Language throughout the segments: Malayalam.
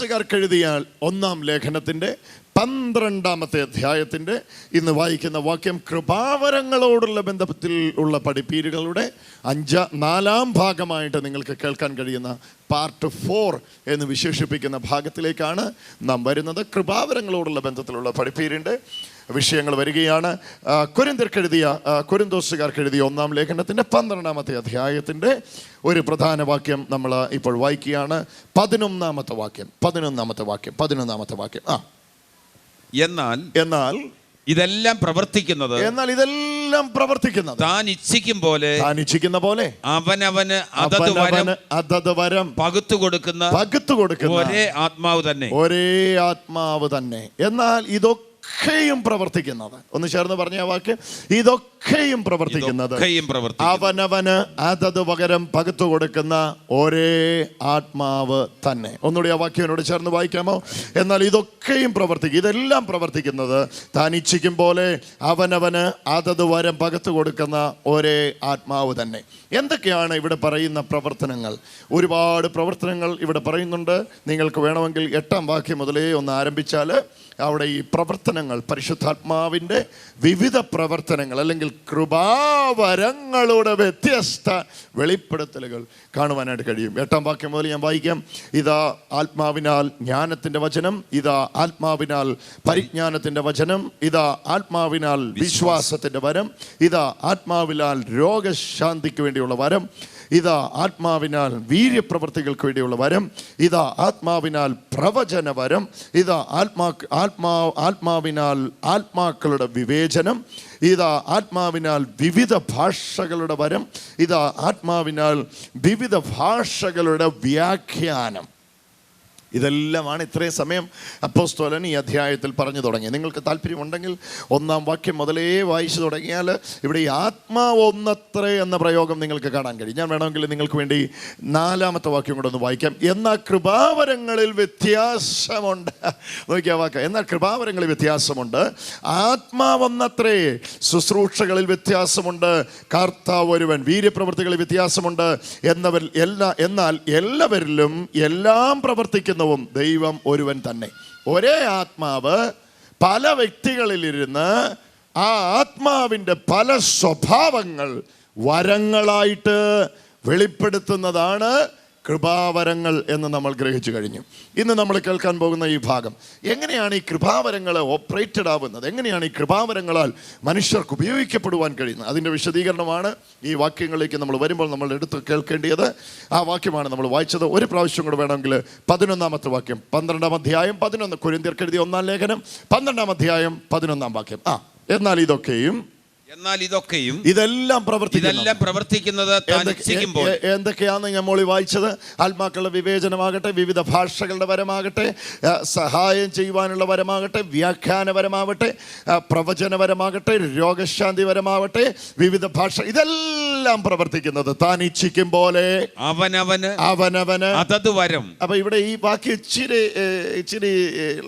കൊരിന്തോസുകാർക്ക് എഴുതിയ ഒന്നാം ലേഖനത്തിന്റെ പന്ത്രണ്ടാമത്തെ അധ്യായത്തിന്റെ ഇന്ന് വായിക്കുന്ന വാക്യം കൃപാവരങ്ങളോടുള്ള ബന്ധത്തിൽ ഉള്ള പഠിപ്പീരുകളുടെ അഞ്ച നാലാം ഭാഗമായിട്ട് നിങ്ങൾക്ക് കേൾക്കാൻ കഴിയുന്ന പാർട്ട് ഫോർ എന്ന് വിശേഷിപ്പിക്കുന്ന ഭാഗത്തിലേക്കാണ് നാം വരുന്നത്. കൃപാവരങ്ങളോടുള്ള ബന്ധത്തിലുള്ള പഠിപ്പീരിന്റെ വിഷയങ്ങൾ വരികയാണ്. കുരുന്തർക്കെഴുതിയ കുരുന്തോസുകാർക്കെഴുതിയ ഒന്നാം ലേഖനത്തിന്റെ പന്ത്രണ്ടാമത്തെ അധ്യായത്തിന്റെ ഒരു പ്രധാന വാക്യം നമ്മൾ ഇപ്പോൾ വായിക്കുകയാണ്. പതിനൊന്നാമത്തെ വാക്യം പതിനൊന്നാമത്തെ വാക്യം പതിനൊന്നാമത്തെ വാക്യം. ആ. എന്നാൽ എന്നാൽ ഇതെല്ലാം പ്രവർത്തിക്കുന്നത് എന്നാൽ ഇതെല്ലാം പ്രവർത്തിക്കുന്നത് താൻ ഇച്ഛിക്കും പോലെ താൻ ഇച്ഛിക്കുന്ന പോലെ അവനവന് അതത് വരം അതത് വരം പകുത്തു കൊടുക്കുന്ന പകുത്തു കൊടുക്കുന്ന ഒരേ ആത്മാവ് തന്നെ. ഒരേ ആത്മാവ് തന്നെ. എന്നാൽ ഇതൊക്കെയും പ്രവർത്തിക്കുന്നത്. ഒന്ന് ചേർന്ന് പറഞ്ഞ വാക്ക്. വാക്യം ഇതൊക്കെയും പ്രവർത്തിക്കുന്നത് അവനവന് അതത് പകരം പകുത്തു കൊടുക്കുന്ന ഒരേ ആത്മാവ് തന്നെ. ഒന്നുകൂടി ആ വാക്യനോട് ചേർന്ന് വായിക്കാമോ? എന്നാൽ ഇതൊക്കെയും പ്രവർത്തിക്കും ഇതെല്ലാം പ്രവർത്തിക്കുന്നത് താൻ ഇച്ഛിക്കും പോലെ അവനവന് അതത് വരം പകത്തു കൊടുക്കുന്ന ഒരേ ആത്മാവ് തന്നെ. എന്തൊക്കെയാണ് ഇവിടെ പറയുന്ന പ്രവർത്തനങ്ങൾ? ഒരുപാട് പ്രവർത്തനങ്ങൾ ഇവിടെ പറയുന്നുണ്ട്. നിങ്ങൾക്ക് വേണമെങ്കിൽ എട്ടാം വാക്യം മുതലേ ഒന്ന് ആരംഭിച്ചാൽ അവിടെ ഈ പ്രവർത്തനങ്ങൾ പരിശുദ്ധാത്മാവിന്റെ വിവിധ പ്രവർത്തനങ്ങൾ അല്ലെങ്കിൽ കൃപാവരങ്ങളുടെ വ്യത്യസ്ത വെളിപ്പെടുത്തലുകൾ കാണുവാനായിട്ട് കഴിയും. എട്ടാം വാക്യം മുതൽ ഞാൻ വായിക്കാം. ഇതാ ആത്മാവിനാൽ ജ്ഞാനത്തിന്റെ വചനം ഇതാ ആത്മാവിനാൽ പരിജ്ഞാനത്തിന്റെ വചനം ഇതാ ആത്മാവിനാൽ വിശ്വാസത്തിന്റെ വരം ഇതാ ആത്മാവിനാൽ രോഗശാന്തിക്ക് വേണ്ടിയുള്ള വരം ഇതാ ആത്മാവിനാൽ വീര്യപ്രവർത്തികൾക്ക് വേണ്ടിയുള്ള വരം ഇതാ ആത്മാവിനാൽ പ്രവചന വരം ഇതാ ആത്മാ ആത്മാ ആത്മാവിനാൽ ആത്മാക്കളുടെ വിവേചനം ഇതാ ആത്മാവിനാൽ വിവിധ ഭാഷകളുടെ വരം ഇതാ ആത്മാവിനാൽ വിവിധ ഭാഷകളുടെ വ്യാഖ്യാനം. ഇതെല്ലാമാണ് ഇത്രയും സമയം അപ്പോസ്തോലൻ ഈ അധ്യായത്തിൽ പറഞ്ഞു തുടങ്ങി നിങ്ങൾക്ക് താല്പര്യമുണ്ടെങ്കിൽ ഒന്നാം വാക്യം മുതലേ വായിച്ചു തുടങ്ങിയാൽ ഇവിടെ ഈ ആത്മാവ് ഒന്നത്രേ എന്ന പ്രയോഗം നിങ്ങൾക്ക് കാണാൻ കഴിയും. ഞാൻ വേണമെങ്കിൽ നിങ്ങൾക്ക് വേണ്ടി നാലാമത്തെ വാക്യം കൂടെ ഒന്ന് വായിക്കാം. എന്നാൽ കൃപാവരങ്ങളിൽ വ്യത്യാസമുണ്ട്. നോക്കിയാ വാക്ക. എന്നാൽ കൃപാവരങ്ങളിൽ വ്യത്യാസമുണ്ട്. ആത്മാവൊന്നത്രേ ശുശ്രൂഷകളിൽ വ്യത്യാസമുണ്ട്. കർത്താവ് ഒരുവൻ. വീര്യപ്രവൃത്തികളിൽ വ്യത്യാസമുണ്ട്. എന്നവർ എല്ലാ എന്നാൽ എല്ലാവരിലും എല്ലാം പ്രവർത്തിക്കുന്നവും ദൈവം ഒരുവൻ തന്നെ. ഒരേ ആത്മാവ് പല വ്യക്തികളിലിരുന്ന് ആ ആത്മാവിന്റെ പല സ്വഭാവങ്ങൾ വരങ്ങളായിട്ട് വെളിപ്പെടുത്തുന്നതാണ് കൃപാവരങ്ങൾ എന്ന് നമ്മൾ ഗ്രഹിച്ചു കഴിഞ്ഞു. ഇന്ന് നമ്മൾ കേൾക്കാൻ പോകുന്ന ഈ ഭാഗം എങ്ങനെയാണ് ഈ കൃപാവരങ്ങൾ ഓപ്പറേറ്റഡ് ആവുന്നത്? എങ്ങനെയാണ് ഈ കൃപാവരങ്ങളാൽ മനുഷ്യർക്ക് ഉപയോഗിക്കപ്പെടുവാൻ കഴിയുന്നത്? അതിന്റെ വിശദീകരണമാണ് ഈ വാക്യങ്ങളിലേക്ക് നമ്മൾ വരുമ്പോൾ നമ്മൾ എടുത്ത് കേൾക്കേണ്ടത്. ആ വാക്യമാണ് നമ്മൾ വായിച്ചത്. ഒരു പ്രാവശ്യം കൂടെ വേണമെങ്കിൽ പതിനൊന്നാമത്തെ വാക്യം പന്ത്രണ്ടാം അധ്യായം പതിനൊന്ന് കുരിന്തിയർക്ക് എഴുതിയ ഒന്നാം ലേഖനം പന്ത്രണ്ടാം അധ്യായം പതിനൊന്നാം വാക്യം. ആ എന്നാൽ ഇതൊക്കെയും എന്നാൽ ഇതൊക്കെയും ഇതെല്ലാം പ്രവർത്തിക്കുന്നു. ഇതെല്ലാം പ്രവർത്തിക്കുന്നത് എന്തൊക്കെയാണ് മോളി വായിച്ചത്? ആത്മാക്കളുടെ വിവേചനമാകട്ടെ വിവിധ ഭാഷകളുടെ വരമാകട്ടെ സഹായം ചെയ്യുവാനുള്ള വരമാകട്ടെ വ്യാഖ്യാനപരമാവട്ടെ പ്രവചനപരമാകട്ടെ രോഗശാന്തി പരമാവട്ടെ വിവിധ ഭാഷ ഇതെല്ലാം പ്രവർത്തിക്കുന്നത് താൻ ഇച്ഛിക്കും പോലെ. അവനവന് അവനവന്. അതത് വരം. അപ്പൊ ഇവിടെ ഈ ബാക്കി ഇച്ചിരി ഇച്ചിരി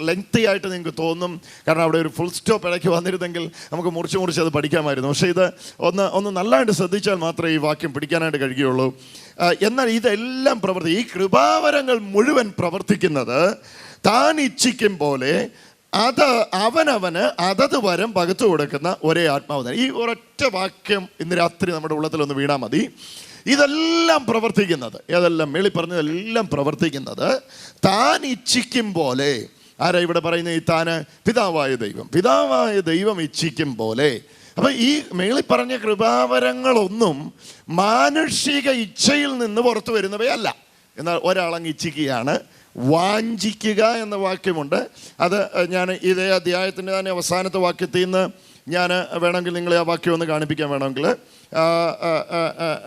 ലെങ്തി ആയിട്ട് നിങ്ങൾക്ക് തോന്നും. കാരണം അവിടെ ഒരു ഫുൾ സ്റ്റോപ്പ് ഇടയ്ക്ക് വന്നിരുന്നെങ്കിൽ നമുക്ക് മുറിച്ച് മുറിച്ച് അത് പഠിക്കാമായിരുന്നു പക്ഷേ ഇത് ഒന്ന് ഒന്ന് നല്ലതായിട്ട് ശ്രദ്ധിച്ചാൽ മാത്രമേ ഈ വാക്യം പിടിക്കാനായിട്ട് കഴിയുകയുള്ളൂ. എന്നാൽ ഇതെല്ലാം പ്രവർത്തി ഈ കൃപാവരങ്ങൾ മുഴുവൻ പ്രവർത്തിക്കുന്നത് താൻ ഇച്ഛിക്കും പോലെ അത് അവനവന് അതത് വരം പകച്ചു കൊടുക്കുന്ന ഒരേ ആത്മാവ് ഈ ഒരൊറ്റ വാക്യം ഇന്ന് രാത്രി നമ്മുടെ ഉള്ളത്തിൽ ഒന്ന് വീണാൽ മതി. ഇതെല്ലാം പ്രവർത്തിക്കുന്നത് ഏതെല്ലാം മേളി പറഞ്ഞതെല്ലാം പ്രവർത്തിക്കുന്നത് താൻ ഇച്ഛിക്കും പോലെ. ആരാ ഇവിടെ പറയുന്നത്? ഈ താന് പിതാവായ ദൈവം. പിതാവായ ദൈവം ഇച്ഛിക്കും പോലെ. അപ്പൊ ഈ മേളി പറഞ്ഞ കൃപാവരങ്ങളൊന്നും മാനുഷിക ഇച്ഛയിൽ നിന്ന് പുറത്തു വരുന്നവയല്ല. എന്നാൽ ഒരാളങ്ങ് ഇച്ഛിക്കുകയാണ്. വാഞ്ചിക്കുക എന്ന വാക്യമുണ്ട്. അത് ഞാൻ ഇതേ അധ്യായത്തിന്റെ തന്നെ അവസാനത്തെ വാക്യത്തിൽ നിന്ന് ഞാൻ വേണമെങ്കിൽ നിങ്ങളെ ആ വാക്യം ഒന്ന് കാണിപ്പിക്കാൻ വേണമെങ്കിൽ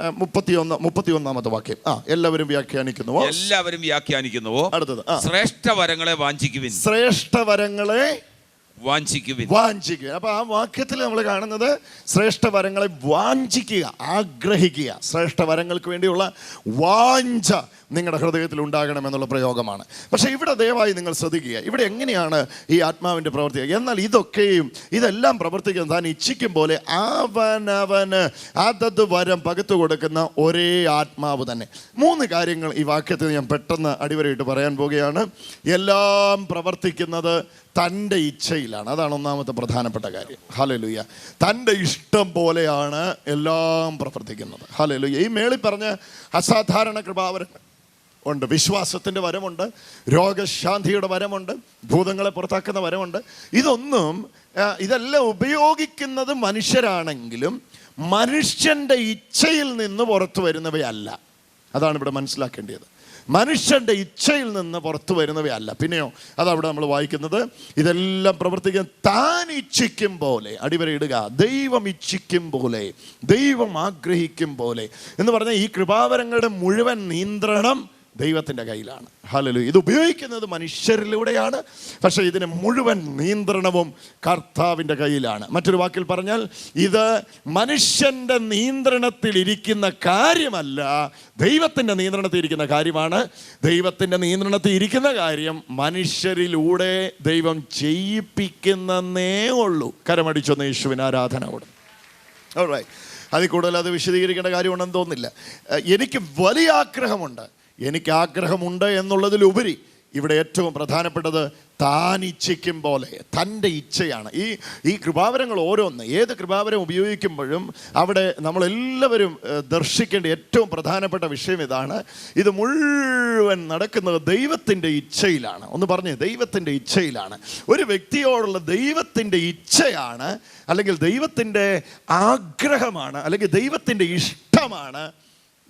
മുപ്പത്തിയൊന്ന് മുപ്പത്തിയൊന്നാമത്തെ വാക്യം. ആ എല്ലാവരും വ്യാഖ്യാനിക്കുന്നുവോ? എല്ലാവരും വ്യാഖ്യാനിക്കുന്നുവോ? അടുത്തത് ശ്രേഷ്ഠ വരങ്ങളെ വാഞ്ചിക്കുവിൻ. ശ്രേഷ്ഠ വരങ്ങളെ അപ്പൊ ആ വാക്യത്തിൽ നമ്മൾ കാണുന്നത് ശ്രേഷ്ഠ വരങ്ങളെ വാഞ്ചിക്കുക ആഗ്രഹിക്കുക. ശ്രേഷ്ഠ വരങ്ങൾക്ക് വേണ്ടിയുള്ള വാഞ്ച നിങ്ങളുടെ ഹൃദയത്തിൽ ഉണ്ടാകണം എന്നുള്ള പ്രയോഗമാണ്. പക്ഷേ ഇവിടെ ദയവായി നിങ്ങൾ ശ്രദ്ധിക്കുക. ഇവിടെ എങ്ങനെയാണ് ഈ ആത്മാവിന്റെ പ്രവർത്തി എന്നാൽ ഇതൊക്കെയും ഇതെല്ലാം പ്രവർത്തിക്കുന്നത് താൻ ഇച്ഛിക്കും പോലെ അവനവന് അതത് വരം പകുത്തു കൊടുക്കുന്ന ഒരേ ആത്മാവ് തന്നെ. മൂന്ന് കാര്യങ്ങൾ ഈ വാക്യത്തിൽ ഞാൻ പെട്ടെന്ന് അടിവരയിട്ട് പറയാൻ പോവുകയാണ്. എല്ലാം പ്രവർത്തിക്കുന്നത് തന്റെ ഇച്ഛയിലാണ്. അതാണ് ഒന്നാമത്തെ പ്രധാനപ്പെട്ട കാര്യം. ഹലലുയ്യ തന്റെ ഇഷ്ടം പോലെയാണ് എല്ലാം പ്രവർത്തിക്കുന്നത്. ഹലലുയ്യ ഈ മേളിൽ പറഞ്ഞ അസാധാരണ കൃപാവരങ്ങൾ ഉണ്ട്. വിശ്വാസത്തിന്റെ വരമുണ്ട്. രോഗശാന്തിയുടെ വരമുണ്ട്. ഭൂതങ്ങളെ പുറത്താക്കുന്ന വരമുണ്ട്. ഇതൊന്നും ഇതെല്ലാം ഉപയോഗിക്കുന്നത് മനുഷ്യരാണെങ്കിലും മനുഷ്യന്റെ ഇച്ഛയിൽ നിന്ന് പുറത്തു വരുന്നവയല്ല. അതാണ് ഇവിടെ മനസ്സിലാക്കേണ്ടത്. മനുഷ്യന്റെ ഇച്ഛയിൽ നിന്ന് പുറത്തു വരുന്നവയല്ല. പിന്നെയോ അതവിടെ നമ്മൾ വായിക്കുന്നത് ഇതെല്ലാം പ്രവർത്തിക്കാൻ താൻ ഇച്ഛിക്കും പോലെ അടിവരയിടുക ദൈവം ഇച്ഛിക്കും പോലെ ദൈവം ആഗ്രഹിക്കും പോലെ എന്ന് പറഞ്ഞാൽ ഈ കൃപാവരങ്ങളുടെ മുഴുവൻ നിയന്ത്രണം ദൈവത്തിന്റെ കയ്യിലാണ്. ഹലലു ഇത് ഉപയോഗിക്കുന്നത് മനുഷ്യരിലൂടെയാണ്. പക്ഷേ ഇതിന് മുഴുവൻ നിയന്ത്രണവും കർത്താവിന്റെ കയ്യിലാണ്. മറ്റൊരു വാക്കിൽ പറഞ്ഞാൽ ഇത് മനുഷ്യന്റെ നിയന്ത്രണത്തിൽ ഇരിക്കുന്ന കാര്യമല്ല ദൈവത്തിന്റെ നിയന്ത്രണത്തിൽ ഇരിക്കുന്ന കാര്യമാണ്. ദൈവത്തിന്റെ നിയന്ത്രണത്തിൽ ഇരിക്കുന്ന കാര്യം മനുഷ്യരിലൂടെ ദൈവം ചെയ്യിപ്പിക്കുന്നേ ഉള്ളൂ. കരമടിച്ചൊന്ന് യേശുവിന് ആരാധന കൊടുക്കും. അതിൽ കൂടുതൽ അത് വിശദീകരിക്കേണ്ട കാര്യമുണ്ടെന്ന് തോന്നുന്നില്ല. എനിക്ക് വലിയ ആഗ്രഹമുണ്ട്. എനിക്ക് ആഗ്രഹമുണ്ട് എന്നുള്ളതിലുപരി ഇവിടെ ഏറ്റവും പ്രധാനപ്പെട്ടത് താൻ ഇച്ഛിക്കും പോലെ തന്റെ ഇച്ഛയാണ്. ഈ ഈ കൃപാവരങ്ങൾ ഓരോന്ന് ഏത് കൃപാവരം ഉപയോഗിക്കുമ്പോഴും അവിടെ നമ്മളെല്ലാവരും ദർശിക്കേണ്ട ഏറ്റവും പ്രധാനപ്പെട്ട വിഷയം ഇതാണ്. ഇത് മുഴുവൻ നടക്കുന്നത് ദൈവത്തിന്റെ ഇച്ഛയിലാണ്. ഒന്ന് പറഞ്ഞേ ദൈവത്തിന്റെ ഇച്ഛയിലാണ്. ഒരു വ്യക്തിയോടുള്ള ദൈവത്തിന്റെ ഇച്ഛയാണ് അല്ലെങ്കിൽ ദൈവത്തിന്റെ ആഗ്രഹമാണ് അല്ലെങ്കിൽ ദൈവത്തിന്റെ ഇഷ്ടമാണ്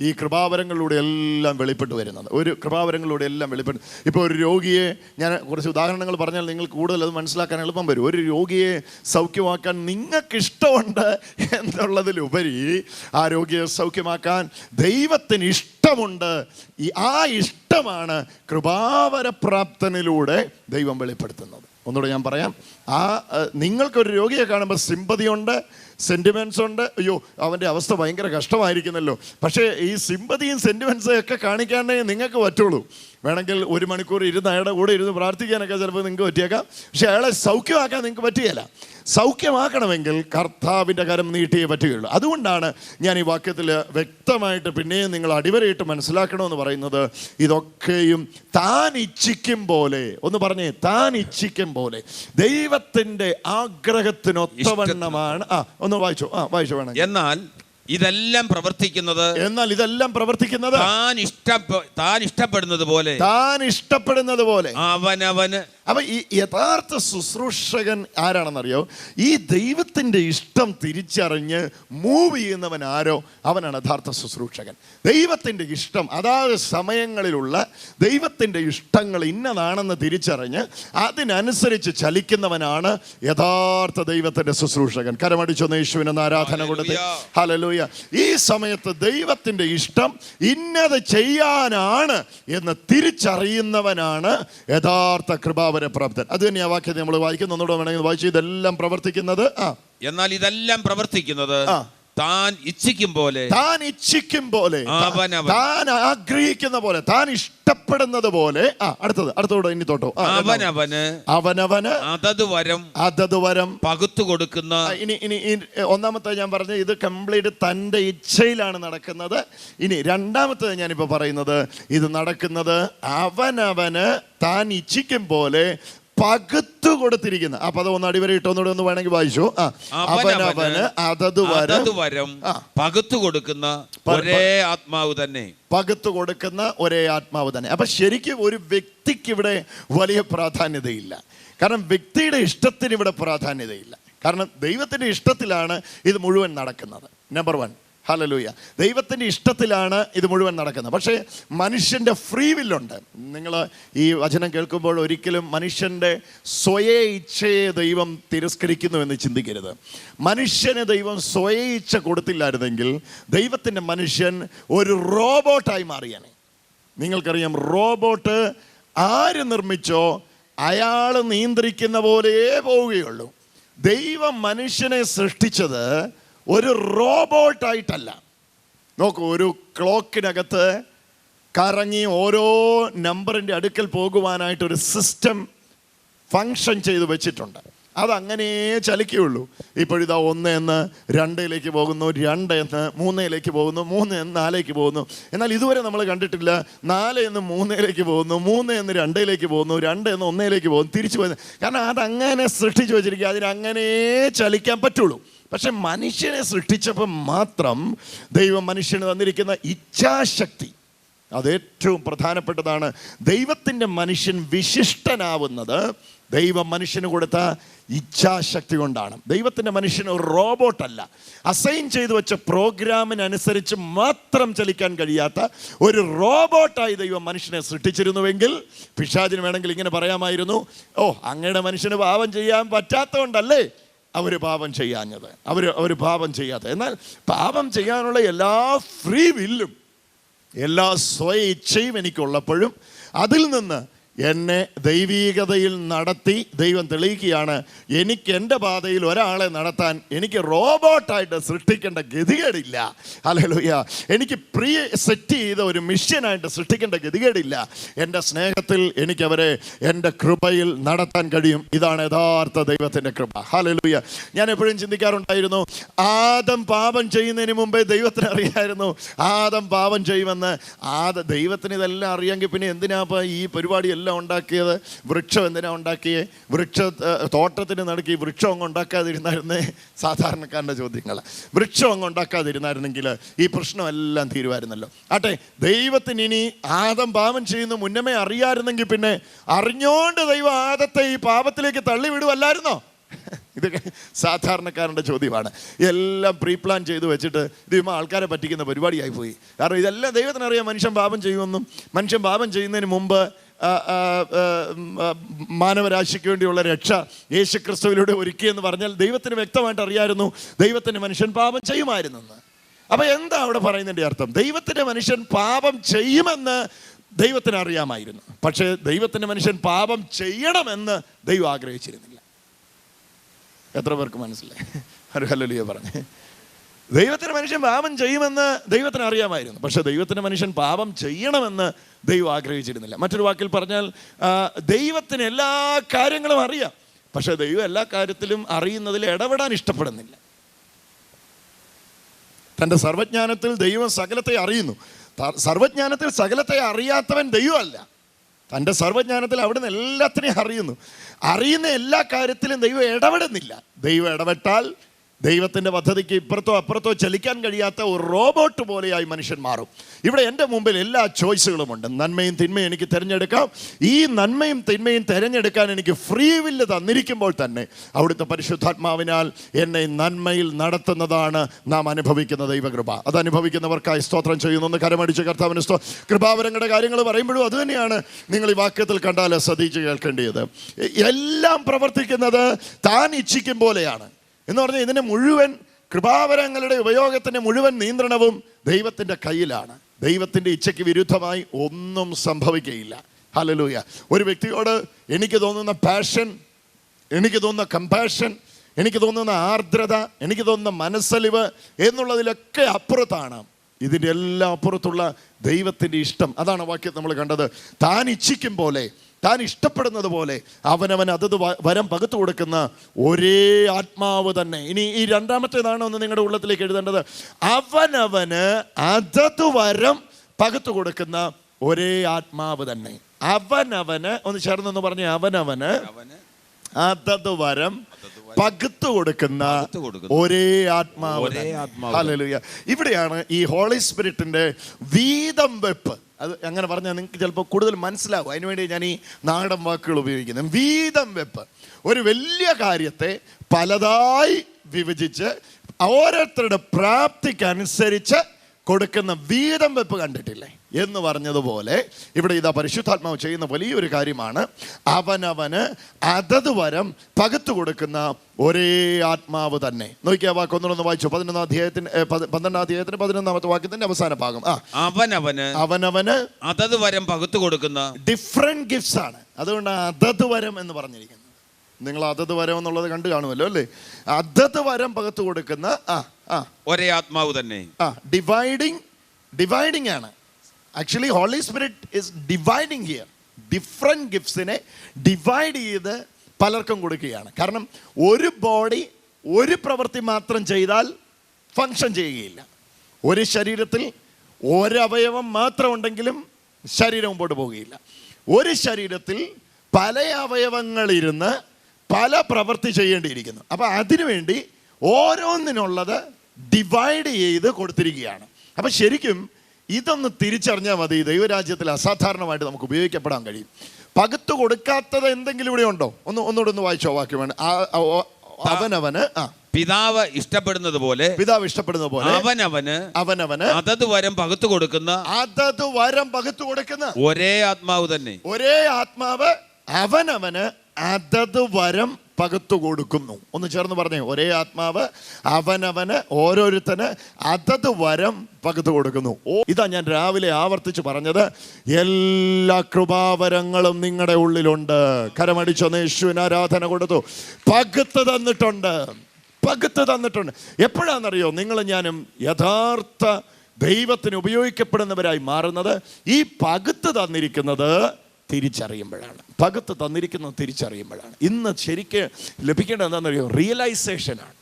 ഈ കൃപാവരങ്ങളിലൂടെ എല്ലാം വെളിപ്പെട്ട് വരുന്നത് ഒരു കൃപാവരങ്ങളിലൂടെ എല്ലാം വെളിപ്പെട്ട്. ഇപ്പോൾ ഒരു രോഗിയെ ഞാൻ കുറച്ച് ഉദാഹരണങ്ങൾ പറഞ്ഞാൽ നിങ്ങൾ കൂടുതൽ അത് മനസ്സിലാക്കാൻ എളുപ്പം വരും. ഒരു രോഗിയെ സൗഖ്യമാക്കാൻ നിങ്ങൾക്ക് ഇഷ്ടമുണ്ട് എന്നുള്ളതിലുപരി ആ രോഗിയെ സൗഖ്യമാക്കാൻ ദൈവത്തിന് ഇഷ്ടമുണ്ട്. ഈ ആ ഇഷ്ടമാണ് കൃപാവരപ്രാപ്തനിലൂടെ ദൈവം വെളിപ്പെടുത്തുന്നത്. ഒന്നുകൂടെ ഞാൻ പറയാം. ആ നിങ്ങൾക്കൊരു രോഗിയെ കാണുമ്പോൾ സിമ്പതിയുണ്ട് സെന്റിമെൻസ് ഉണ്ട്. അയ്യോ അവന്റെ അവസ്ഥ ഭയങ്കര കഷ്ടമായിരിക്കുന്നല്ലോ. പക്ഷേ ഈ സിമ്പതിയും സെന്റിമെൻസും ഒക്കെ കാണിക്കാണ്ടേ നിങ്ങൾക്ക് പറ്റുള്ളൂ. വേണമെങ്കിൽ ഒരു മണിക്കൂർ ഇരുന്ന് അയാളുടെ കൂടെ ഇരുന്ന് പ്രാർത്ഥിക്കാനൊക്കെ ചിലപ്പോൾ നിങ്ങൾക്ക് പറ്റിയേക്കാം. പക്ഷേ അയാളെ സൗഖ്യമാക്കാൻ നിങ്ങൾക്ക് പറ്റുകയില്ല. സൗഖ്യമാക്കണമെങ്കിൽ കർത്താവിന്റെ കരം നീട്ടിയേ പറ്റുകയുള്ളൂ. അതുകൊണ്ടാണ് ഞാൻ ഈ വാക്യത്തിൽ വ്യക്തമായിട്ട് പിന്നെയും നിങ്ങൾ അടിവരയിട്ട് മനസ്സിലാക്കണമെന്ന് പറയുന്നത് ഇതൊക്കെയും താൻ ഇച്ഛിക്കും പോലെ ഒന്ന് പറഞ്ഞേ താൻ ഇച്ഛിക്കും പോലെ. ദൈവത്തിന്റെ ആഗ്രഹത്തിനൊത്തവണ്ണമാണ്. ആ ഒന്ന് വായിച്ചോ. ആ വായിച്ചോ വേണം എന്നാൽ ഇതെല്ലാം പ്രവർത്തിക്കുന്നത് എന്നാൽ ഇതെല്ലാം പ്രവർത്തിക്കുന്നത് താൻ ഇഷ്ട താൻ ഇഷ്ടപ്പെടുന്നത് പോലെ. താൻ ഇഷ്ടപ്പെടുന്നത് പോലെ. അവനവന് അപ്പൊ ഈ യഥാർത്ഥ ശുശ്രൂഷകൻ ആരാണെന്നറിയോ? ഈ ദൈവത്തിന്റെ ഇഷ്ടം തിരിച്ചറിഞ്ഞ് മൂവ് ചെയ്യുന്നവൻ ആരോ? അവനാണ് യഥാർത്ഥ ശുശ്രൂഷകൻ. ദൈവത്തിന്റെ ഇഷ്ടം അതാത് സമയങ്ങളിലുള്ള ദൈവത്തിന്റെ ഇഷ്ടങ്ങൾ ഇന്നതാണെന്ന് തിരിച്ചറിഞ്ഞ് അതിനനുസരിച്ച് ചലിക്കുന്നവനാണ് യഥാർത്ഥ ദൈവത്തിന്റെ ശുശ്രൂഷകൻ. കരമടിച്ചൊന്ന് യേശുവിനെന്ന് ആരാധന കൊടുത്ത്. ഹല്ലേലൂയ. ഹല്ലേലൂയ ഈ സമയത്ത് ദൈവത്തിന്റെ ഇഷ്ടം ഇന്നത് ചെയ്യാനാണ് എന്ന് തിരിച്ചറിയുന്നവനാണ് യഥാർത്ഥ കൃപാവര പ്രാപ്തൻ. അത് തന്നെ ആ വാക്യത്തെ നമ്മൾ വായിക്കുന്നു ഒന്നുകൂടെ വേണമെങ്കിൽ വായിച്ചു ഇതെല്ലാം പ്രവർത്തിക്കുന്നത്. ആ. എന്നാൽ ഇതെല്ലാം പ്രവർത്തിക്കുന്നത് ആ. താൻ ഇച്ഛിക്കും പോലെ താൻ ഇച്ഛിക്കും പോലെ. താൻ ആഗ്രഹിക്കുന്ന പോലെ താൻ ഇഷ്ടപ്പെടുന്നത് പോലെ. ആ അടുത്തത് അടുത്തോട് ഇനി തോട്ടോ. അവനവന്. അവനവന് അതത് വരം. അതത് വരം. പകുത്തു കൊടുക്കുന്ന ഇനി ഇനി ഒന്നാമത്തെ ഞാൻ പറഞ്ഞ ഇത് കംപ്ലീറ്റ് തന്റെ ഇച്ഛയിലാണ് നടക്കുന്നത്. ഇനി രണ്ടാമത്തത് ഞാനിപ്പോൾ പറയുന്നത് ഇത് നടക്കുന്നത് അവനവന് താൻ ഇച്ഛിക്കും പോലെ പകുത്തു കൊടുത്തിരിക്കുന്നത് അപ്പൊ അത് ഒന്ന് അടിവരെ ഇട്ടൊന്നുകൂടെ ഒന്ന് വേണമെങ്കിൽ വായിച്ചു. അവനവന് അതത് വരം. പകുത്തു കൊടുക്കുന്ന ഒരേ ആത്മാവ് തന്നെ. പകുത്തു കൊടുക്കുന്ന ഒരേ ആത്മാവ് തന്നെ. അപ്പൊ ശരിക്കും ഒരു വ്യക്തിക്ക് ഇവിടെ വലിയ പ്രാധാന്യതയില്ല. കാരണം വ്യക്തിയുടെ ഇഷ്ടത്തിന് ഇവിടെ പ്രാധാന്യതയില്ല. കാരണം ദൈവത്തിന്റെ ഇഷ്ടത്തിലാണ് ഇത് മുഴുവൻ നടക്കുന്നത്. നമ്പർ വൺ ഹലലൂയ ദൈവത്തിന്റെ ഇഷ്ടത്തിലാണ് ഇത് മുഴുവൻ നടക്കുന്നത്. പക്ഷേ മനുഷ്യന്റെ ഫ്രീ വില്ലുണ്ട് നിങ്ങൾ ഈ വചനം കേൾക്കുമ്പോൾ ഒരിക്കലും മനുഷ്യന്റെ സ്വയേ ഇച്ഛയെ ദൈവം തിരസ്കരിക്കുന്നു എന്ന് ചിന്തിക്കരുത്. മനുഷ്യന് ദൈവം സ്വയേ ഇച്ഛ കൊടുത്തില്ലായിരുന്നെങ്കിൽ ദൈവത്തിന്റെ മനുഷ്യൻ ഒരു റോബോട്ടായി മാറിയാണ് നിങ്ങൾക്കറിയാം റോബോട്ട് ആര് നിർമ്മിച്ചോ അയാൾ നിയന്ത്രിക്കുന്ന പോലെയേ പോവുകയുള്ളൂ. ദൈവം മനുഷ്യനെ സൃഷ്ടിച്ചത് ഒരു റോബോട്ടായിട്ടല്ല. നോക്കൂ ഒരു ക്ലോക്കിനകത്ത് കറങ്ങി ഓരോ നമ്പറിന്റെ അടുക്കൽ പോകുവാനായിട്ട് ഒരു സിസ്റ്റം ഫങ്ഷൻ ചെയ്ത് വെച്ചിട്ടുണ്ട്. അതങ്ങനെ ചലിക്കുകയുള്ളൂ. ഇപ്പോഴിതാ ഒന്ന് എന്ന് രണ്ടിലേക്ക് പോകുന്നു രണ്ട് എന്ന് മൂന്നിലേക്ക് പോകുന്നു മൂന്ന് എന്ന് നാലേക്ക് പോകുന്നു. എന്നാൽ ഇതുവരെ നമ്മൾ കണ്ടിട്ടില്ല നാല് എന്ന് മൂന്നിലേക്ക് പോകുന്നു മൂന്ന് എന്ന് രണ്ടിലേക്ക് പോകുന്നു രണ്ട് എന്ന് ഒന്നിലേക്ക് പോകുന്നു തിരിച്ചു പോകുന്നു. കാരണം അതങ്ങനെ സൃഷ്ടിച്ചു വെച്ചിരിക്കുക അതിനങ്ങനെ ചലിക്കാൻ പറ്റുള്ളൂ. പക്ഷെ മനുഷ്യനെ സൃഷ്ടിച്ചപ്പോൾ മാത്രം ദൈവം മനുഷ്യന് തന്നിരിക്കുന്ന ഇച്ഛാശക്തി അതേറ്റവും പ്രധാനപ്പെട്ടതാണ്. ദൈവത്തിന്റെ മനുഷ്യൻ വിശിഷ്ടനാവുന്നത് ദൈവം മനുഷ്യന് കൊടുത്ത ഇച്ഛാശക്തി കൊണ്ടാണ്. ദൈവത്തിന്റെ മനുഷ്യൻ ഒരു റോബോട്ടല്ല. അസൈൻ ചെയ്തു വെച്ച പ്രോഗ്രാമിനനുസരിച്ച് മാത്രം ചലിക്കാൻ കഴിയാത്ത ഒരു റോബോട്ടായി ദൈവം മനുഷ്യനെ സൃഷ്ടിച്ചിരുന്നുവെങ്കിൽ പിശാചിന് വേണമെങ്കിൽ ഇങ്ങനെ പറയാമായിരുന്നു ഓ അങ്ങയുടെ മനുഷ്യന് പാപം ചെയ്യാൻ പറ്റാത്തതുകൊണ്ടല്ലേ അവർ പാപം ചെയ്യാഞ്ഞത്. അവർ അവർ പാപം ചെയ്യാത്തത് എന്നാൽ പാപം ചെയ്യാനുള്ള എല്ലാ ഫ്രീ വില്ലും എല്ലാ സ്വയ ഇച്ഛയും എനിക്കുള്ളപ്പോഴും അതിൽ നിന്ന് എന്നെ ദൈവീകതയിൽ നടത്തി ദൈവം തെളിയിക്കുകയാണ് എനിക്ക് എന്റെ പാതയിൽ ഒരാളെ നടത്താൻ എനിക്ക് റോബോട്ടായിട്ട് സൃഷ്ടിക്കേണ്ട ഗതികേടില്ല. അല്ലേലൂയ എനിക്ക് പ്രിയ സെറ്റ് ചെയ്ത ഒരു മിഷ്യനായിട്ട് സൃഷ്ടിക്കേണ്ട ഗതികേടില്ല. എന്റെ സ്നേഹത്തിൽ എനിക്കവരെ എന്റെ കൃപയിൽ നടത്താൻ കഴിയും. ഇതാണ് യഥാർത്ഥ ദൈവത്തിന്റെ കൃപ. ഹല്ലേലൂയ. ഞാൻ എപ്പോഴും ചിന്തിക്കാറുണ്ടായിരുന്നു ആദം പാപം ചെയ്യുന്നതിന് മുമ്പേ ദൈവത്തിന് അറിയായിരുന്നു. ആദം പാപം ചെയ്യുമെന്ന്. ആദ ദൈവത്തിന് ഇതെല്ലാം അറിയാമെങ്കിൽ പിന്നെ എന്തിനാപ്പം ഈ പരിപാടി എല്ലാം ഉണ്ടാക്കിയത്? വൃക്ഷം എന്തിനാണ് ഉണ്ടാക്കിയേ? വൃക്ഷ തോട്ടത്തിന് നടക്കി വൃക്ഷം അങ്ങ് ഉണ്ടാക്കാതിരുന്നായിരുന്നേ? സാധാരണക്കാരന്റെ ചോദ്യങ്ങൾ. വൃക്ഷം അങ്ങ് ഉണ്ടാക്കാതിരുന്നായിരുന്നെങ്കിൽ ഈ പ്രശ്നമെല്ലാം തീരുമായിരുന്നല്ലോ. ആട്ടെ ദൈവത്തിന് ഇനി ആദം പാപം ചെയ്യുന്നു മുന്നമേ അറിയാമായിരുന്നെങ്കിൽ പിന്നെ അറിഞ്ഞോണ്ട് ദൈവം ആദത്തെ ഈ പാപത്തിലേക്ക് തള്ളിവിടുവല്ലായിരുന്നോ? ഇത് സാധാരണക്കാരന്റെ ചോദ്യമാണ്. എല്ലാം പ്രീ പ്ലാൻ ചെയ്ത് വെച്ചിട്ട് ഇത് ആൾക്കാരെ പറ്റിക്കുന്ന പരിപാടിയായി പോയി കാരണം ഇതെല്ലാം ദൈവത്തിനറിയാം മനുഷ്യൻ പാപം ചെയ്യുമെന്നും മനുഷ്യൻ പാപം ചെയ്യുന്നതിന് മുമ്പ് മാനവരാശിക്ക് വേണ്ടിയുള്ള രക്ഷ യേശു ക്രിസ്തുവിലൂടെ ഒരുക്കിയെന്ന് പറഞ്ഞാൽ ദൈവത്തിന് വ്യക്തമായിട്ട് അറിയായിരുന്നു ദൈവത്തിന് മനുഷ്യൻ പാപം ചെയ്യുമായിരുന്നെന്ന് അപ്പൊ എന്താ അവിടെ പറയുന്നതിന്റെ അർത്ഥം? ദൈവത്തിന്റെ മനുഷ്യൻ പാപം ചെയ്യുമെന്ന് ദൈവത്തിന് അറിയാമായിരുന്നു. പക്ഷേ ദൈവത്തിന്റെ മനുഷ്യൻ പാപം ചെയ്യണമെന്ന് ദൈവം ആഗ്രഹിച്ചിരുന്നില്ല. എത്ര പേർക്ക് മനസ്സിലായി? ഒരു ഹല്ലേലൂയ പറഞ്ഞേ. ദൈവത്തിന് മനുഷ്യൻ പാപം ചെയ്യുമെന്ന് ദൈവത്തിന് അറിയാമായിരുന്നു. പക്ഷെ ദൈവത്തിന് മനുഷ്യൻ പാപം ചെയ്യണമെന്ന് ദൈവം ആഗ്രഹിച്ചിരുന്നില്ല. മറ്റൊരു വാക്കിൽ പറഞ്ഞാൽ ദൈവത്തിന് എല്ലാ കാര്യങ്ങളും അറിയാം. പക്ഷെ ദൈവം എല്ലാ കാര്യത്തിലും അറിയുന്നതിൽ ഇടപെടാൻ ഇഷ്ടപ്പെടുന്നില്ല. തന്റെ സർവജ്ഞാനത്തിൽ ദൈവം സകലത്തെ അറിയുന്നു. സർവജ്ഞാനത്തിൽ സകലത്തെ അറിയാത്തവൻ ദൈവമല്ല. തന്റെ സർവജ്ഞാനത്തിൽ അവിടുന്ന് എല്ലാത്തിനെയും അറിയുന്നു. അറിയുന്ന എല്ലാ കാര്യത്തിലും ദൈവം ഇടപെടുന്നില്ല. ദൈവം ഇടപെട്ടാൽ ദൈവത്തിന്റെ പദ്ധതിക്ക് ഇപ്പുറത്തോ അപ്പുറത്തോ ചലിക്കാൻ കഴിയാത്ത ഒരു റോബോട്ട് പോലെയായി മനുഷ്യൻ മാറും. ഇവിടെ എന്റെ മുമ്പിൽ എല്ലാ ചോയ്സുകളുമുണ്ട് നന്മയും തിന്മയും എനിക്ക് തിരഞ്ഞെടുക്കാം. ഈ നന്മയും തിന്മയും തിരഞ്ഞെടുക്കാൻ എനിക്ക് ഫ്രീ വില്ല് തന്നിരിക്കുമ്പോൾ തന്നെ അവിടുത്തെ പരിശുദ്ധാത്മാവിനാൽ എന്നെ നന്മയിൽ നടത്തുന്നതാണ് നാം അനുഭവിക്കുന്ന ദൈവകൃപ. അത് അനുഭവിക്കുന്നവർക്കായി സ്തോത്രം ചെയ്യുന്നു. ഒന്ന് കരമടിച്ച് കർത്താവിന് സ്തോ കൃപാവരങ്ങളുടെ കാര്യങ്ങൾ പറയുമ്പോഴും അതുതന്നെയാണ് നിങ്ങൾ ഈ വാക്യത്തിൽ കണ്ടാൽ ശ്രദ്ധിച്ച് കേൾക്കേണ്ടത് എല്ലാം പ്രവർത്തിക്കുന്നത് താൻ ഇച്ഛിക്കും പോലെയാണ്. എന്ന് പറഞ്ഞാൽ ഇതിന് മുഴുവൻ കൃപാവരങ്ങളുടെ ഉപയോഗത്തിന്റെ മുഴുവൻ നിയന്ത്രണവും ദൈവത്തിന്റെ കയ്യിലാണ്. ദൈവത്തിന്റെ ഇച്ഛയ്ക്ക് വിരുദ്ധമായി ഒന്നും സംഭവിക്കുകയില്ല. ഹലലൂയ ഒരു വ്യക്തിയോട് എനിക്ക് തോന്നുന്ന പാഷൻ എനിക്ക് തോന്നുന്ന കമ്പാഷൻ എനിക്ക് തോന്നുന്ന ആർദ്രത എനിക്ക് തോന്നുന്ന മനസ്സലിവ് എന്നുള്ളതിലൊക്കെ അപ്പുറത്താണ് ഇതിന്റെ എല്ലാം അപ്പുറത്തുള്ള ദൈവത്തിന്റെ ഇഷ്ടം. അതാണ് വാക്യം നമ്മൾ കണ്ടത്. താൻ ഇച്ഛിക്കും പോലെ താൻ ഇഷ്ടപ്പെടുന്നത് പോലെ അവനവൻ അതത് വരം പകുത്തു കൊടുക്കുന്ന ഒരേ ആത്മാവ് തന്നെ. ഇനി ഈ രണ്ടാമത്തേതാണ് ഒന്ന് നിങ്ങളുടെ ഉള്ളത്തിലേക്ക് എഴുതേണ്ടത്. അവനവന് അതത് വരം പകുത്തു കൊടുക്കുന്ന ഒരേ ആത്മാവ് തന്നെ. അവനവന് ഒന്ന് ചേർന്നെന്ന് പറഞ്ഞ അവനവന് അവന് അതത് വരം പകുത്തു കൊടുക്കുന്ന ഒരേ ആത്മാവ്. ഇവിടെയാണ് ഈ ഹോളി സ്പിരിറ്റിന്റെ വീതം വെപ്പ്. അത് അങ്ങനെ പറഞ്ഞാൽ നിങ്ങൾക്ക് ചിലപ്പോൾ കൂടുതൽ മനസ്സിലാവും. അതിനുവേണ്ടി ഞാൻ ഈ നാടൻ വാക്കുകൾ ഉപയോഗിക്കുന്നത് വീതം വെപ്പ്. ഒരു വലിയ കാര്യത്തെ പലതായി വിഭജിച്ച് ഓരോരുത്തരുടെ പ്രാപ്തിക്കനുസരിച്ച് കൊടുക്കുന്ന വീതം വെപ്പ് കണ്ടിട്ടില്ലേ? എന്ന് പറഞ്ഞതുപോലെ ഇവിടെ ഇതാ പരിശുദ്ധാത്മാവ് ചെയ്യുന്ന വലിയൊരു കാര്യമാണ്. അവനവന് അതത് വരം പകുത്തു കൊടുക്കുന്ന ഒരേ ആത്മാവ് തന്നെ. നോക്കിയാ വാക്ക് ഒന്നുകൂടെ വായിച്ചു. പതിനൊന്നാം അധ്യായത്തിന് പന്ത്രണ്ടാം അധ്യായത്തിന് പതിനൊന്നാമത്തെ വാക്യത്തിന്റെ അവസാന ഭാഗം. ആ. അവനവന് അവനവന് അതത് വരം പകുത്തു കൊടുക്കുന്ന ഡിഫറെന്റ് ഗിഫ്റ്റ്സ് ആണ്. അതുകൊണ്ടാണ് അതത് വരം എന്ന് പറഞ്ഞിരിക്കുന്നത് നിങ്ങൾ അതത് വരം എന്നുള്ളത് കണ്ടു കാണുമല്ലോ അല്ലേ? അതത് വരം പകത്തു കൊടുക്കുന്ന ആ ഒരേ ആത്മാവ് തന്നെ. ആ ഡിവൈഡിങ് ഡിവൈഡിങ് ആണ്. Actually holy spirit is dividing here different ഗിഫ്റ്റ്സിനെ divide ചെയ്ത് പലർക്കും കൊടുക്കുകയാണ്. കാരണം ഒരു ബോഡി ഒരു പ്രവൃത്തി മാത്രം ചെയ്താൽ ഫങ്ഷൻ ചെയ്യുകയില്ല. ഒരു ശരീരത്തിൽ ഒരവയവം മാത്രം ഉണ്ടെങ്കിലും ശരീരം മുമ്പോട്ട് പോകുകയില്ല. ഒരു ശരീരത്തിൽ പല അവയവങ്ങളിരുന്ന് പല പ്രവൃത്തി ചെയ്യേണ്ടിയിരിക്കുന്നു. അപ്പോൾ അതിനുവേണ്ടി ഓരോന്നിനുള്ളത് ഡിവൈഡ് ചെയ്ത് കൊടുത്തിരിക്കുകയാണ്. അപ്പം ശരിക്കും ഇതൊന്ന് തിരിച്ചറിഞ്ഞാൽ മതി. ദൈവരാജ്യത്തിൽ അസാധാരണമായിട്ട് നമുക്ക് ഉപയോഗിക്കപ്പെടാൻ കഴിയും. പകുത്തു കൊടുക്കാത്തത് എന്തെങ്കിലും ഇവിടെ ഉണ്ടോ? ഒന്ന് ഒന്നുകൂടെ ഒന്ന് വായിച്ചോ വാക്യമാണ് അവനവന് ആ. പിതാവ് ഇഷ്ടപ്പെടുന്നത് പോലെ പിതാവ് ഇഷ്ടപ്പെടുന്നത് പോലെ അവനവന് അവനവന് അതത് വരം പകുത്തു കൊടുക്കുന്ന അതത് വരം പകുത്തു കൊടുക്കുന്ന ഒരേ ആത്മാവ് തന്നെ. ഒരേ ആത്മാവ് അവനവന് അതത് വരം പകുത്തു കൊടുക്കുന്നു. ഒന്ന് ചേർന്ന് പറഞ്ഞേ ഒരേ ആത്മാവ് അവനവന് ഓരോരുത്തന് അതത് വരം പകുത്തു കൊടുക്കുന്നു. ഓ ഇതാ ഞാൻ രാവിലെ ആവർത്തിച്ച് പറഞ്ഞത് എല്ലാ കൃപാവരങ്ങളും നിങ്ങളുടെ ഉള്ളിലുണ്ട്. കരമടിച്ചൊന്ന് യേശുവിന് ആരാധന കൊടുത്തു. പകുത്ത് തന്നിട്ടുണ്ട് പകുത്ത് തന്നിട്ടുണ്ട്. എപ്പോഴാണെന്നറിയോ നിങ്ങൾ ഞാനും യഥാർത്ഥ ദൈവത്തിന് ഉപയോഗിക്കപ്പെടുന്നവരായി മാറുന്നത്? ഈ പകുത്ത് തന്നിരിക്കുന്നത് തിരിച്ചറിയുമ്പോഴാണ്. പകുത്ത് തന്നിരിക്കുന്നത് തിരിച്ചറിയുമ്പോഴാണ്. ഇന്ന് ശരിക്ക് ലഭിക്കേണ്ടത് എന്താണെന്നറിയോ? റിയലൈസേഷനാണ്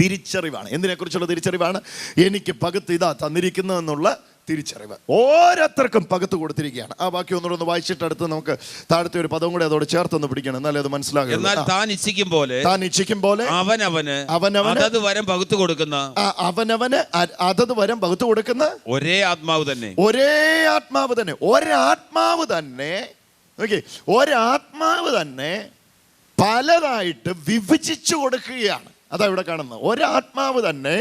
തിരിച്ചറിവാണ്. എന്തിനെക്കുറിച്ചുള്ള തിരിച്ചറിവാണ്? എനിക്ക് പകുത്ത് ഇതാ തന്നിരിക്കുന്നതെന്നുള്ള തിരിച്ചറിവ്. ഓരോരുത്തർക്കും പകത്ത് കൊടുത്തിരിക്കുകയാണ്. ആ ബാക്കി ഒന്നുകൂടെ ഒന്ന് വായിച്ചിട്ട് അടുത്ത് നമുക്ക് താഴത്തെ ഒരു പദവും കൂടെ അതോട് ചേർത്തൊന്ന് പിടിക്കണം. എന്നാലേ അത് എന്നാൽ മനസ്സിലാകും താൻ ഇച്ഛിക്കും പോലെ താൻ ഇച്ഛിക്കും പോലെ അവനവന് അവനവന് അതത് വരം പകുത്തു കൊടുക്കുന്ന അവനവന് അതത് വരം പകുത്ത് കൊടുക്കുന്ന ഒരേ ആത്മാവ് തന്നെ. ഒരേ ആത്മാവ് തന്നെ. ഒരാത്മാവ് തന്നെ ഓക്കെ ഒരാത്മാവ് തന്നെ പലതായിട്ട് വിഭജിച്ചു കൊടുക്കുകയാണ്. അതാ ഇവിടെ കാണുന്നത്. ഒരാത്മാവ് തന്നെ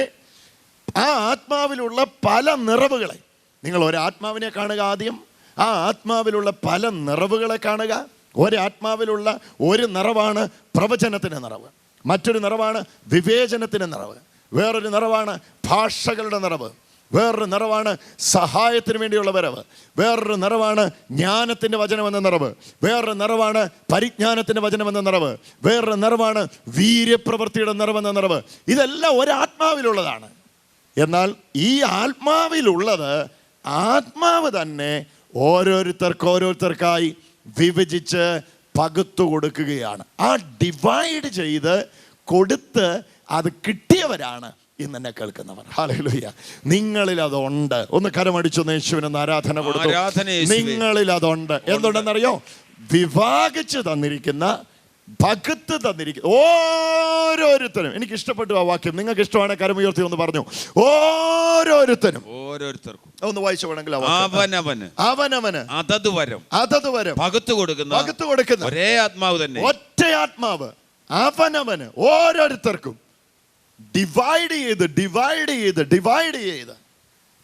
ആ ആത്മാവിലുള്ള പല നിറവുകളെ നിങ്ങൾ ഒരാത്മാവിനെ കാണുക ആദ്യം. ആ ആത്മാവിലുള്ള പല നിറവുകളെ കാണുക. ഒരാത്മാവിലുള്ള ഒരു നിറവാണ് പ്രവചനത്തിന്റെ നിറവ്. മറ്റൊരു നിറവാണ് വിവേചനത്തിന്റെ നിറവ്. വേറൊരു നിറവാണ് ഭാഷകളുടെ നിറവ്. വേറൊരു നിറവാണ് സഹായത്തിന് വേണ്ടിയുള്ള വരവ്. വേറൊരു നിറവാണ് ജ്ഞാനത്തിന്റെ വചനമെന്ന നിറവ്. വേറൊരു നിറവാണ് പരിജ്ഞാനത്തിന്റെ വചനമെന്ന നിറവ്. വേറൊരു നിറവാണ് വീര്യപ്രവൃത്തിയുടെ നിറവെന്ന നിറവ്. ഇതെല്ലാം ഒരാത്മാവിലുള്ളതാണ്. എന്നാൽ ഈ ആത്മാവിലുള്ളത് ആത്മാവ് തന്നെ ഓരോരുത്തർക്ക് ഓരോരുത്തർക്കായി വിഭജിച്ച് പകുത്തു കൊടുക്കുകയാണ്. ആ ഡിവൈഡ് ചെയ്ത് കൊടുത്ത് അത് കിട്ടിയവരാണ് ഇന്ന് എന്നെ കേൾക്കുന്നവർ. ഹാലയിലൂയ നിങ്ങളിൽ അതുണ്ട്. ഒന്ന് കരമടിച്ചു യേശുവിന് ഒന്ന് ആരാധന കൊടുത്തു. നിങ്ങളിൽ അതുണ്ട്. എന്തുണ്ടെന്നറിയോ? വിഭാഗിച്ച് തന്നിരിക്കുന്ന ഭഗത്ത് തന്നിരിക്കുന്നു ഓരോരുത്തരും. എനിക്ക് ഇഷ്ടപ്പെട്ടു ആ വാക്യം. നിങ്ങൾക്ക് ഇഷ്ടമാണ് കരമുയർത്തി ഒന്ന് പറഞ്ഞു. ഓരോരുത്തരും. ഓരോരുത്തർക്കും. ഒന്ന് വായിച്ചു വേണമെങ്കിൽ. അവനവന് അവനവന്. അതത് വരം. അതത് വരം. ഭഗത്ത് കൊടുക്കുന്ന ഭഗത്ത് കൊടുക്കുന്ന. ഒരേ ആത്മാവ് തന്നെ. ഒറ്റ ആത്മാവ്. അവനവന്. ഓരോരുത്തർക്കും. ഡിവൈഡ് ചെയ്ത് ഡിവൈഡ് ചെയ്ത് ഡിവൈഡ് ചെയ്ത്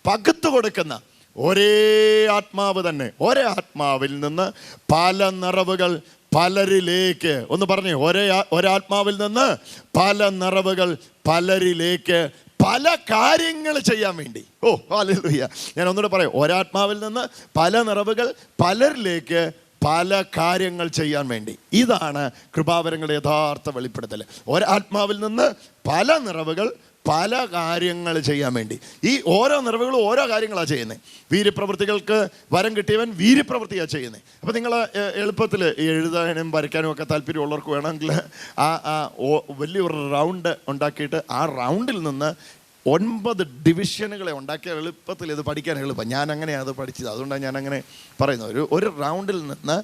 പകുത്തു കൊടുക്കുന്ന ഒരേ ആത്മാവ് തന്നെ. ഒരേ ആത്മാവിൽ നിന്ന് പല നിറവുകൾ പലരിലേക്ക് ഒന്ന് പറഞ്ഞേ ഒരേ ഒരാത്മാവിൽ നിന്ന് പല നിറവുകൾ പലരിലേക്ക് പല കാര്യങ്ങൾ ചെയ്യാൻ വേണ്ടി. ഓ ഹല്ലേലൂയ. ഞാൻ ഒന്നുകൂടെ പറയാം ഒരാത്മാവിൽ നിന്ന് പല നിറവുകൾ പലരിലേക്ക് പല കാര്യങ്ങൾ ചെയ്യാൻ വേണ്ടി. ഇതാണ് കൃപാവരങ്ങളുടെ യഥാർത്ഥ വെളിപ്പെടുത്തൽ ഒരാത്മാവിൽ നിന്ന് പല നിറവുകൾ പല കാര്യങ്ങൾ ചെയ്യാൻ വേണ്ടി. ഈ ഓരോ നിറവുകളും ഓരോ കാര്യങ്ങളാണ് ചെയ്യുന്നത് വീര്യപ്രവൃത്തികൾക്ക് വരം കിട്ടിയവൻ വീര്യപ്രവൃത്തിയാണ് ചെയ്യുന്നത് അപ്പോൾ നിങ്ങൾ എളുപ്പത്തിൽ എഴുതാനും വരയ്ക്കാനും ഒക്കെ താല്പര്യമുള്ളവർക്ക് വേണമെങ്കിൽ ആ ആ വലിയൊരു റൗണ്ട് ഉണ്ടാക്കിയിട്ട് ആ റൗണ്ടിൽ നിന്ന് ഒൻപത് ഡിവിഷനുകളെ ഉണ്ടാക്കിയ എളുപ്പത്തിൽ ഇത് പഠിക്കാൻ എളുപ്പം. ഞാൻ അങ്ങനെയാണ് അത് പഠിച്ചത്. അതുകൊണ്ടാണ് ഞാൻ അങ്ങനെ പറയുന്നത്. ഒരു ഒരു റൗണ്ടിൽ നിന്ന്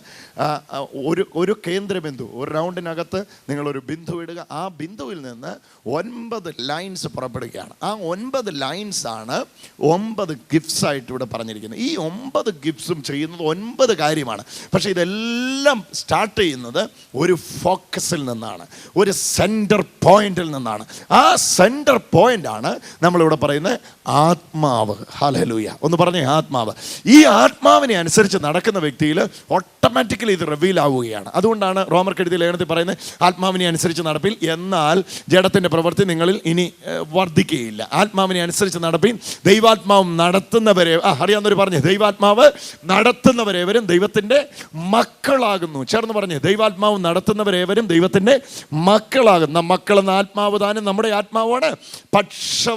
ഒരു ഒരു കേന്ദ്രബിന്ദു ഒരു റൗണ്ടിനകത്ത് നിങ്ങളൊരു ബിന്ദു ഇടുക. ആ ബിന്ദുവിൽ നിന്ന് ഒൻപത് ലൈൻസ് പുറപ്പെടുകയാണ്. ആ ഒൻപത് ലൈൻസ് ആണ് ഒമ്പത് ഗിഫ്റ്റ്സ് ആയിട്ട് ഇവിടെ പറഞ്ഞിരിക്കുന്നത്. ഈ ഒമ്പത് ഗിഫ്റ്റ്സും ചെയ്യുന്നത് ഒൻപത് കാര്യമാണ്. പക്ഷേ ഇതെല്ലാം സ്റ്റാർട്ട് ചെയ്യുന്നത് ഒരു ഫോക്കസിൽ നിന്നാണ്. ഒരു സെന്റർ പോയിന്റിൽ നിന്നാണ്. ആ സെന്റർ പോയിന്റാണ് നമ്മളിവിടെ പറയുന്നത് ആത്മാവ്. ഹലലൂയ ഒന്ന് പറഞ്ഞേ ആത്മാവ്. ഈ ആത്മാവിനെ അനുസരിച്ച് നടക്കുന്ന വ്യക്തിയിൽ ഓട്ടോമാറ്റിക്കലി ഇത് റിവീൽ ആവുകയാണ്. അതുകൊണ്ടാണ് റോമർ കെടുതി ലേഖനത്തിൽ പറയുന്നത് ആത്മാവിനെ അനുസരിച്ച് നടപ്പിൽ എന്നാൽ ജഡത്തിന്റെ പ്രവൃത്തി നിങ്ങളിൽ ഇനി വർദ്ധിക്കുകയില്ല. ആത്മാവിനെ അനുസരിച്ച് നടപ്പിൽ ദൈവാത്മാവ് നടത്തുന്നവരെ ആ അറിയാവുന്നവർ പറഞ്ഞു ദൈവാത്മാവ് നടത്തുന്നവരേവരും ദൈവത്തിന്റെ മക്കളാകുന്നു. ചേർന്ന് പറഞ്ഞു ദൈവാത്മാവ് നടത്തുന്നവരേവരും ദൈവത്തിന്റെ മക്കളാകുന്ന. മക്കളെന്ന ആത്മാവ് താനും നമ്മുടെ ആത്മാവോട്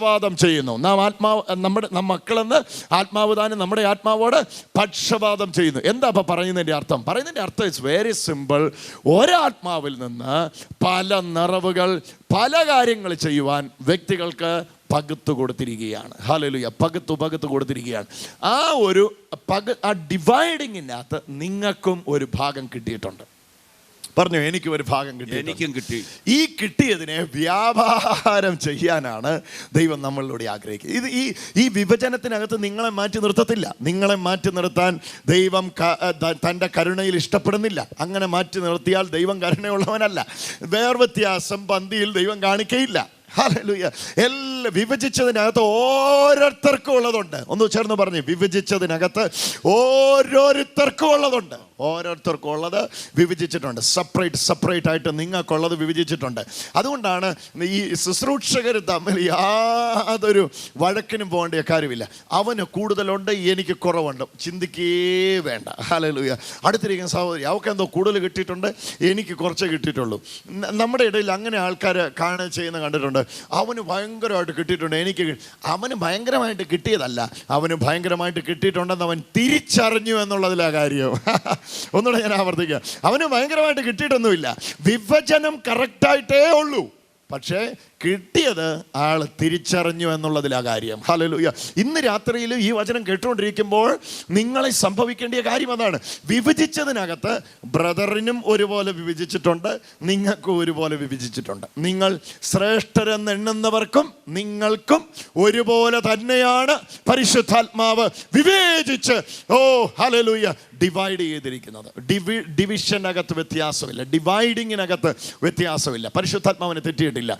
പക്ഷപാതം ചെയ്യുന്നു. നാം ആത്മാവ് നമ്മുടെ മക്കളെന്ന് ആത്മാവ് താനും നമ്മുടെ ആത്മാവോട് പക്ഷപാതം ചെയ്യുന്നു. എന്താ അപ്പം പറയുന്നതിന്റെ അർത്ഥം? പറയുന്നതിന്റെ അർത്ഥം ഇറ്റ്സ് വെരി സിമ്പിൾ ഒരാത്മാവിൽ നിന്ന് പല നിറവുകൾ പല കാര്യങ്ങൾ ചെയ്യുവാൻ വ്യക്തികൾക്ക് പകുത്തു കൊടുത്തിരിക്കുകയാണ്. ഹാലലുയ പകുത്തു പകുത്തു കൊടുത്തിരിക്കുകയാണ്. ആ ഒരു പക ആ ഡിവൈഡിങ്ങിനകത്ത് നിങ്ങൾക്കും ഒരു ഭാഗം കിട്ടിയിട്ടുണ്ട്. പറഞ്ഞു എനിക്ക് ഒരു ഭാഗം കിട്ടി എനിക്കും കിട്ടി. ഈ കിട്ടിയതിനെ വ്യാപാരം ചെയ്യാനാണ് ദൈവം നമ്മളിലൂടെ ആഗ്രഹിക്കുന്നത്. ഇത് ഈ ഈ വിഭജനത്തിനകത്ത് നിങ്ങളെ മാറ്റി നിർത്തത്തില്ല. നിങ്ങളെ മാറ്റി നിർത്താൻ ദൈവം തന്റെ കരുണയിൽ ഇഷ്ടപ്പെടുന്നില്ല. അങ്ങനെ മാറ്റി നിർത്തിയാൽ ദൈവം കരുണയുള്ളവനല്ല. വേർവ്യത്യാസം പന്തിയിൽ ദൈവം കാണിക്കയില്ല. എല്ലാ വിഭജിച്ചതിനകത്ത് ഓരോരുത്തർക്കും ഉള്ളതുണ്ട്. ഒന്ന് ചേർന്ന് പറഞ്ഞു വിഭജിച്ചതിനകത്ത് ഓരോരുത്തർക്കും ഉള്ളതുണ്ട്. ഓരോരുത്തർക്കും ഉള്ളത് വിഭജിച്ചിട്ടുണ്ട്. സെപ്പറേറ്റ് സെപ്പറേറ്റ് ആയിട്ട് നിങ്ങൾക്കുള്ളത് വിഭജിച്ചിട്ടുണ്ട്. അതുകൊണ്ടാണ് ഈ ശുശ്രൂഷകർ തമ്മിൽ യാതൊരു വഴക്കിനും പോകേണ്ട കാര്യമില്ല. അവന് കൂടുതലുണ്ട് എനിക്ക് കുറവുണ്ട്. ചിന്തിക്കേ വേണ്ട. ഹല്ലേലൂയ അടുത്തിരിക്കുന്ന സഹോദരി അവൾക്ക് എന്തോ കൂടുതൽ കിട്ടിയിട്ടുണ്ട്? എനിക്ക് കുറച്ച് കിട്ടിയിട്ടുള്ളൂ. നമ്മുടെ ഇടയിൽ അങ്ങനെ ആൾക്കാർ കാണുക ചെയ്യുന്ന കണ്ടിട്ടുണ്ട്. അവന് ഭയങ്കരമായിട്ട് കിട്ടിയിട്ടുണ്ട്. എനിക്ക് അവന് ഭയങ്കരമായിട്ട് കിട്ടിയതല്ല. അവന് ഭയങ്കരമായിട്ട് കിട്ടിയിട്ടുണ്ടെന്ന് അവൻ തിരിച്ചറിഞ്ഞു എന്നുള്ളതിലാ കാര്യം. ഒന്നുകൂടെ ഞാൻ ആവർത്തിക്കുക അവന് ഭയങ്കരമായിട്ട് കിട്ടിയിട്ടൊന്നുമില്ല. വിഭജനം കറക്റ്റായിട്ടേ ഉള്ളൂ. പക്ഷേ കിട്ടിയത് ആൾ തിരിച്ചറിഞ്ഞു എന്നുള്ളതിലാ കാര്യം. ഹല്ലേലൂയ ഇന്ന് രാത്രിയിൽ ഈ വചനം കേട്ടുകൊണ്ടിരിക്കുമ്പോൾ നിങ്ങളെ സംഭവിക്കേണ്ട കാര്യം അതാണ്. വിഭജിച്ചതിനകത്ത് ബ്രദറിനും ഒരുപോലെ വിഭജിച്ചിട്ടുണ്ട് നിങ്ങൾക്കും ഒരുപോലെ വിഭജിച്ചിട്ടുണ്ട്. നിങ്ങൾ ശ്രേഷ്ഠരെന്ന് എണ്ണുന്നവർക്കും നിങ്ങൾക്കും ഒരുപോലെ തന്നെയാണ് പരിശുദ്ധാത്മാവ് വിവേചിച്ച് ഓ ഹല്ലേലൂയ ഡിവൈഡ് ചെയ്തിരിക്കുന്നത്. ഡിവി ഡിവിഷനകത്ത് വ്യത്യാസമില്ല. ഡിവൈഡിങ്ങിനകത്ത് വ്യത്യാസമില്ല. പരിശുദ്ധാത്മാവിനെ തെറ്റിയിട്ടില്ല.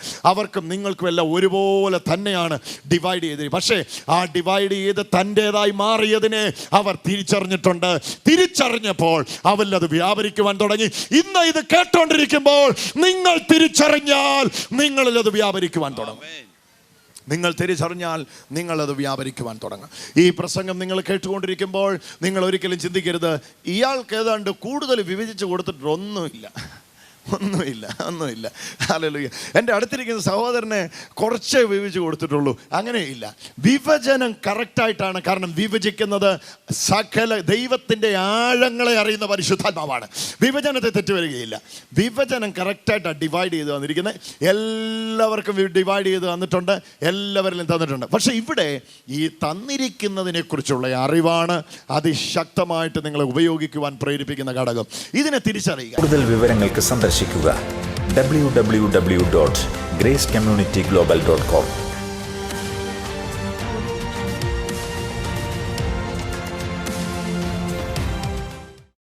അവർക്കും നിങ്ങൾക്കും എല്ലാം ഒരുപോലെ തന്നെയാണ് ഡിവൈഡ് ചെയ്തത്. പക്ഷേ ആ ഡിവൈഡ് ചെയ്ത് തന്റെതായി മാറിയതിനെ അവർ തിരിച്ചറിഞ്ഞിട്ടുണ്ട്. തിരിച്ചറിഞ്ഞപ്പോൾ അവരിലത് വ്യാപരിക്കുവാൻ തുടങ്ങി. ഇന്ന് ഇത് കേട്ടോണ്ടിരിക്കുമ്പോൾ നിങ്ങൾ തിരിച്ചറിഞ്ഞാൽ നിങ്ങളിൽ അത് വ്യാപരിക്കുവാൻ തുടങ്ങും. നിങ്ങൾ തിരിച്ചറിഞ്ഞാൽ നിങ്ങളത് വ്യാപരിക്കുവാൻ തുടങ്ങും. ഈ പ്രസംഗം നിങ്ങൾ കേട്ടുകൊണ്ടിരിക്കുമ്പോൾ നിങ്ങൾ ഒരിക്കലും ചിന്തിക്കരുത്. ഇയാൾക്ക് ഏതാണ്ട് കൂടുതൽ വിഭജിച്ച് കൊടുത്തിട്ട് ഒന്നുമില്ല ഒന്നുമില്ല. അല്ലല്ലോ എന്റെ അടുത്തിരിക്കുന്ന സഹോദരനെ കുറച്ചേ വിഭജിച്ച് കൊടുത്തിട്ടുള്ളൂ. അങ്ങനെയില്ല വിഭജനം കറക്റ്റായിട്ടാണ് കാരണം വിഭജിക്കുന്നത് സകല ദൈവത്തിന്റെ ആഴങ്ങളെ അറിയുന്ന പരിശുദ്ധാത്മാവാണ്. വിഭജനത്തെ തെറ്റുവരികയില്ല. വിഭജനം കറക്റ്റായിട്ടാണ് ഡിവൈഡ് ചെയ്ത് വന്നിരിക്കുന്നത്. എല്ലാവർക്കും ഡിവൈഡ് ചെയ്ത് തന്നിട്ടുണ്ട്. എല്ലാവരിലും തന്നിട്ടുണ്ട്. പക്ഷേ ഇവിടെ ഈ തന്നിരിക്കുന്നതിനെക്കുറിച്ചുള്ള അറിവാണ് അതിശക്തമായിട്ട് നിങ്ങളെ ഉപയോഗിക്കുവാൻ പ്രേരിപ്പിക്കുന്ന ഘടകം. ഇതിനെ തിരിച്ചറിയുക. കൂടുതൽ വിവരങ്ങൾക്ക് സന്ദർശിക്കുക. W W W dot grace community global dot com